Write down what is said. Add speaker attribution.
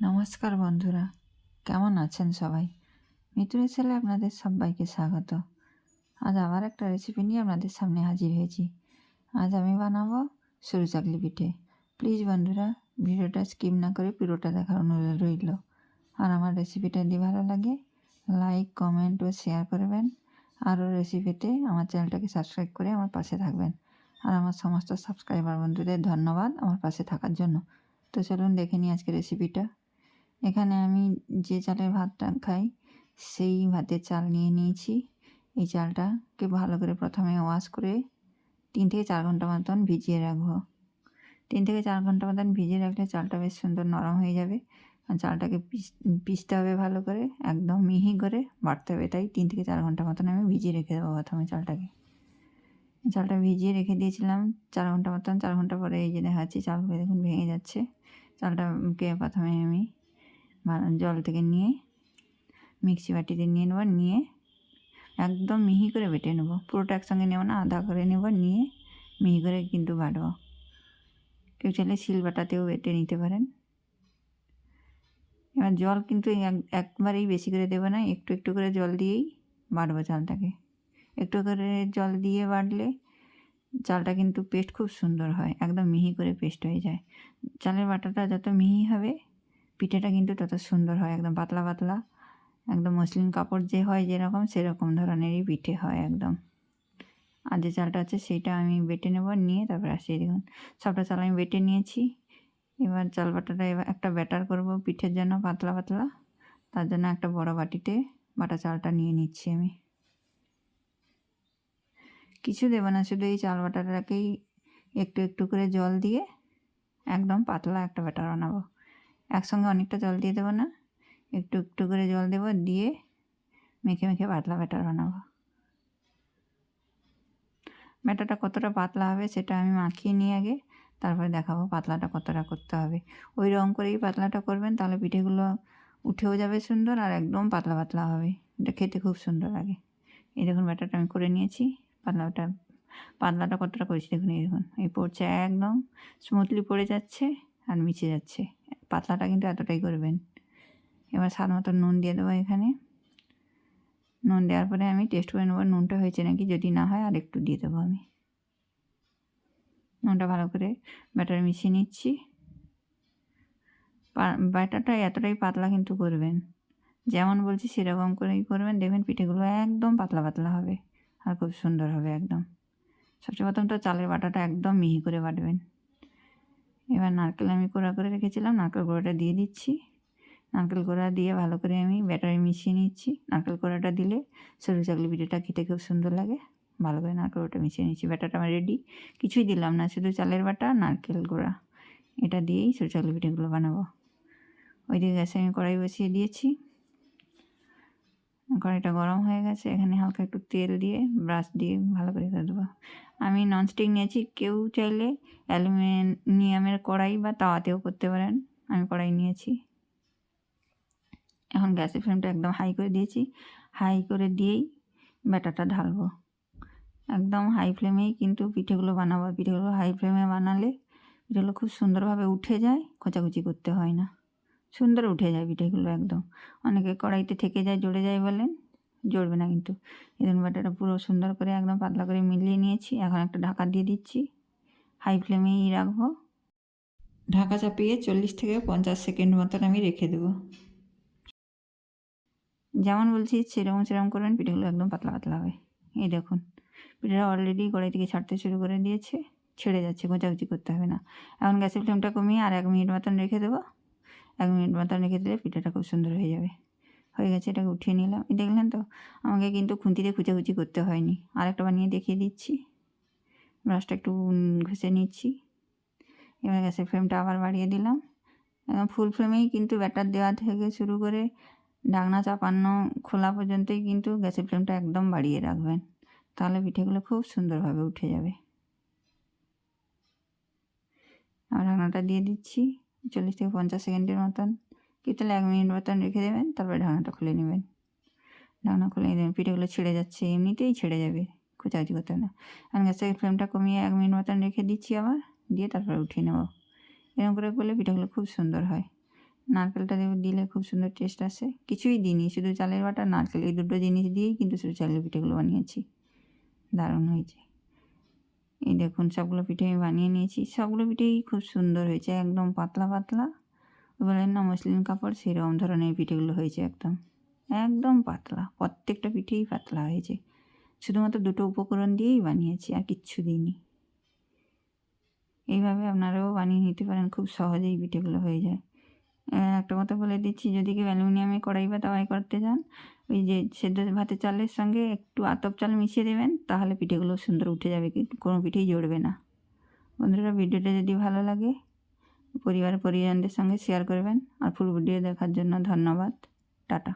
Speaker 1: নমস্কার বন্ধুরা, কেমন আছেন সবাই? মিতুরের ছেলে আপনাদের সবাইকে স্বাগত। আজ আবার একটা রেসিপি নিয়ে আপনাদের সামনে হাজির হয়েছি। আজ আমি বানাবো সরু চাকলি পিঠে। প্লিজ বন্ধুরা, ভিডিওটা স্কিপ না করে পুরোটা দেখার অনুরোধ রইল। আর আমার রেসিপিটা যদি ভালো লাগে লাইক কমেন্ট ও শেয়ার করবেন। আরও রেসিপিতে আমার চ্যানেলটাকে সাবস্ক্রাইব করে আমার পাশে থাকবেন। আর আমার সমস্ত সাবস্ক্রাইবার বন্ধুদের ধন্যবাদ আমার পাশে থাকার জন্য। তো চলুন দেখে নিই আজকে রেসিপিটা এখানে আমি যে চালের ভাতটা খাই, সেই ভাতের চাল নিয়ে নিয়েছি। এই চালটাকে ভালো করে প্রথমে ওয়াশ করে তিন থেকে চার ঘণ্টা মতন ভিজিয়ে রাখব। তিন থেকে চার ঘণ্টা মতন ভিজিয়ে রাখলে চালটা বেশ সুন্দর নরম হয়ে যাবে। আর চালটাকে পিস পিসতে হবে ভালো করে, একদম মিহি করে বাড়তে হবে। তাই তিন থেকে চার ঘণ্টা মতন আমি ভিজিয়ে রেখে দেবো প্রথমে চালটাকে। চালটা ভিজিয়ে রেখে দিয়েছিলাম চার ঘণ্টা মতন। চার ঘণ্টা পরে এই যে দেখাচ্ছি, চালগুলো দেখুন ভেঙে যাচ্ছে। চালটাকে প্রথমে আমি জল থেকে নিয়ে, মিক্সি বাটিতে নিয়ে নেব, নিয়ে একদম মিহি করে বেটে নেব। পুরোটা একসঙ্গে নেব না, আধা করে নেব, নিয়ে মিহি করে কিন্তু বাটবো কেউ চাইলে শিল বাটাতেও বেটে নিতে পারেন। এবার জল কিন্তু একবারেই বেশি করে দেবো না, একটু একটু করে জল দিয়েই বাটবো চালটাকে। একটু করে জল দিয়ে বাটলে চালটা কিন্তু পেস্ট খুব সুন্দর হয়, একদম মিহি করে পেস্ট হয়ে যায়। চালের বাটাটা যত মিহি হবে পিঠেটা কিন্তু তত সুন্দর হয়, একদম পাতলা পাতলা। একদম মসলিন কাপড় যে হয় যেরকম, সেরকম ধরনেরই পিঠে হয় একদম। আর যে চালটা আছে সেইটা আমি বেটে নেব, নিয়ে তারপরে আসি দেখুন। সবটা চাল আমি বেটে নিয়েছি। এবার চাল বাটাটা এবার একটা ব্যাটার করব পিঠের জন্য পাতলা পাতলা। তার জন্য একটা বড় বাটিতে বাটা চালটা নিয়ে নিচ্ছি আমি। কিছু দেবো না, শুধু এই চাল বাটাটাকেই একটু একটু করে জল দিয়ে একদম পাতলা একটা ব্যাটার বানাবো। একসঙ্গে অনেকটা জল দিয়ে দেবো না। একটু একটু করে জল দেবো, দিয়ে মেখে মেখে পাতলা ব্যাটার বানাবো। ব্যাটারটা কতটা পাতলা হবে সেটা আমি মাখিয়ে নিয়ে আগে, তারপরে দেখাবো পাতলাটা কতটা করতে হবে। ওই রকম করেই পাতলাটা করবেন, তাহলে পিঠেগুলো উঠেও যাবে সুন্দর আর একদম পাতলা পাতলা হবে। এটা খেতে খুব সুন্দর লাগে। এই দেখুন ব্যাটারটা আমি করে নিয়েছি। পাতলাটা পাতলাটা কতটা করেছি দেখুন, এই দেখুন। এই পড়ছে একদম স্মুথলি পড়ে যাচ্ছে। আর মিশে যাচ্ছে। পাতলাটা কিন্তু এতটাই করবেন। এবার স্বাদ মতো নুন দিয়ে দেবো এখানে। নুন দেওয়ার পরে আমি টেস্ট করে নেব নুনটা হয়েছে নাকি, যদি না হয় আর একটু দিয়ে দেবো আমি। নুনটা ভালো করে ব্যাটার মিশিয়ে নিচ্ছি। ব্যাটারটা এতটাই পাতলা কিন্তু করবেন। যেমন বলছি সেরকম করেই করবেন। দেখবেন পিঠেগুলো একদম পাতলা পাতলা হবে। আর খুব সুন্দর হবে একদম। সবচেয়ে প্রথম তো চালের বাটাটা একদম মিহি করে বাটবেন। এবার নারকেল আমি কোড়া করে রেখেছিলাম, নারকেল কোড়াটা দিয়ে দিচ্ছি। নারকেল কোড়া দিয়ে ভালো করে আমি ব্যাটারি মিশিয়ে নিচ্ছি। নারকেল কোড়াটা দিলে সরু চাকলি পিঠেটা খেতে খুব সুন্দর লাগে। ভালো করে নারকেল কোড়াটা মিশিয়ে নিচ্ছি, ব্যাটারটা আমার রেডি কিছুই দিলাম না, শুধু চালের বাটা, নারকেল গোড়া। এটা দিয়েই সরু চাকলি পিঠেগুলো বানাবো। ওইদিকে গ্যাসে আমি কড়াই বসিয়ে দিয়েছি। কড়াইটা গরম হয়ে গেছে, এখানে হালকা একটু তেল দিয়ে ব্রাশ দিয়ে ভালো করে করে দেবো। আমি ননস্টিক নিয়েছি, কেউ চাইলে অ্যালুমিনিয়ামের কড়াই বা তাওয়াতেও করতে পারেন। আমি কড়াই নিয়েছি। এখন গ্যাসের ফ্লেমটা একদম হাই করে দিয়েছি। হাই করে দিয়েই ব্যাটারটা ঢালবো। একদম হাই ফ্লেমেই কিন্তু পিঠেগুলো বানাবো। পিঠেগুলো হাই ফ্লেমে বানালে পিঠেগুলো খুব সুন্দরভাবে উঠে যায় খোঁচাকুচি করতে হয় না। সুন্দর উঠে যায় পিঠেগুলো একদম। অনেকে কড়াইতে থেকে যায় জড়ে যায় বলেন। জড়বে না কিন্তু। এরকম ব্যাটারটা পুরো সুন্দর করে একদম পাতলা করে মিলিয়ে নিয়েছি। এখন একটা ঢাকা দিয়ে দিচ্ছি। হাই ফ্লেমেই রাখব। ঢাকা চাপিয়ে চল্লিশ থেকে পঞ্চাশ সেকেন্ড মতন আমি রেখে দেবো। যেমন বলছি, সেরকম সেরকম করবেন, পিঠেগুলো একদম পাতলা পাতলা হবে। এই দেখুন, পিঠেটা অলরেডি কড়াই থেকে ছাড়তে শুরু করে দিয়েছে। ছেড়ে যাচ্ছে গোচাগুচি করতে হবে না। এখন গ্যাসের ফ্লেমটা কমিয়ে আর এক মিনিট মতন রেখে দেবো। এক মিনিট মতন রেখে দিলে পিঠাটা খুব সুন্দর হয়ে যাবে। হয়ে গেছে, এটাকে উঠিয়ে নিলাম। দেখলেন তো, আমাকে কিন্তু খুন্তিতে খুচাখুচি করতে হয়নি। আর একটা বানিয়ে দেখিয়ে দিচ্ছি। ব্রাশটা একটু ঘষে নিচ্ছি। এবার গ্যাসের ফ্লেমটা আবার বাড়িয়ে দিলাম। এবং ফুল ফ্লেমেই কিন্তু ব্যাটার দেওয়া থেকে শুরু করে ঢাকনা চাপানো খোলা পর্যন্তই কিন্তু গ্যাসের ফ্লেমটা একদম বাড়িয়ে রাখবেন। তাহলে পিঠেগুলো খুব সুন্দরভাবে উঠে যাবে। আর ঢাকনাটা দিয়ে দিচ্ছি, চল্লিশ থেকে পঞ্চাশ সেকেন্ডের মতন। কি তাহলে এক মিনিট মতন রেখে দেবেন, তারপরে ঢাকনাটা খুলে নেবেন। ঢাকনা খুলে দেবেন, পিঠেগুলো ছেড়ে যাচ্ছে, এমনিতেই ছেড়ে যাবে, খোঁচাখুচি করতে না। এখন গ্যাসের ফ্লেমটা কমিয়ে এক মিনিট মতন রেখে দিচ্ছি আবার, দিয়ে তারপরে উঠিয়ে নেব। এরকম করে করলে পিঠেগুলো খুব সুন্দর হয়। নারকেলটা দিলে খুব সুন্দর টেস্ট আসে। কিছুই দিইনি, শুধু চালের বাটা, নারকেল, এই দুটো জিনিস দিয়েই কিন্তু শুধু চালের পিঠেগুলো বানিয়েছি। দারুণ হয়েছে। এই দেখুন, সবগুলো পিঠে আমি বানিয়ে নিয়েছি। সবগুলো পিঠেই খুব সুন্দর হয়েছে, একদম পাতলা পাতলা। বলেন, না, মসলিন কাপড় সেরকম ধরনের পিঠেগুলো হয়েছে একদম একদম পাতলা, প্রত্যেকটা পিঠেই পাতলা হয়েছে। শুধুমাত্র দুটো উপকরণ দিয়েই বানিয়েছি, আর কিচ্ছু দিইনি। এইভাবে আপনারাও বানিয়ে নিতে পারেন, খুব সহজেই পিঠেগুলো হয়ে যায়। একটা কথা বলে দিচ্ছি, যদি কেউ অ্যালুমিনিয়ামে কড়াই বা তাওয়ায় করতে চান, ওই যে সেদ্ধ ভাতের চালের সঙ্গে একটু আতপ চাল মিশিয়ে দেবেন, তাহলে পিঠেগুলো সুন্দর উঠে যাবে কোনো পিঠেই জড়বে না। বন্ধুরা, ভিডিওটা যদি ভালো লাগে পরিবার পরিজনদের সঙ্গে শেয়ার করবেন। আর ফুল ভিডিও দেখার জন্য ধন্যবাদ। টাটা।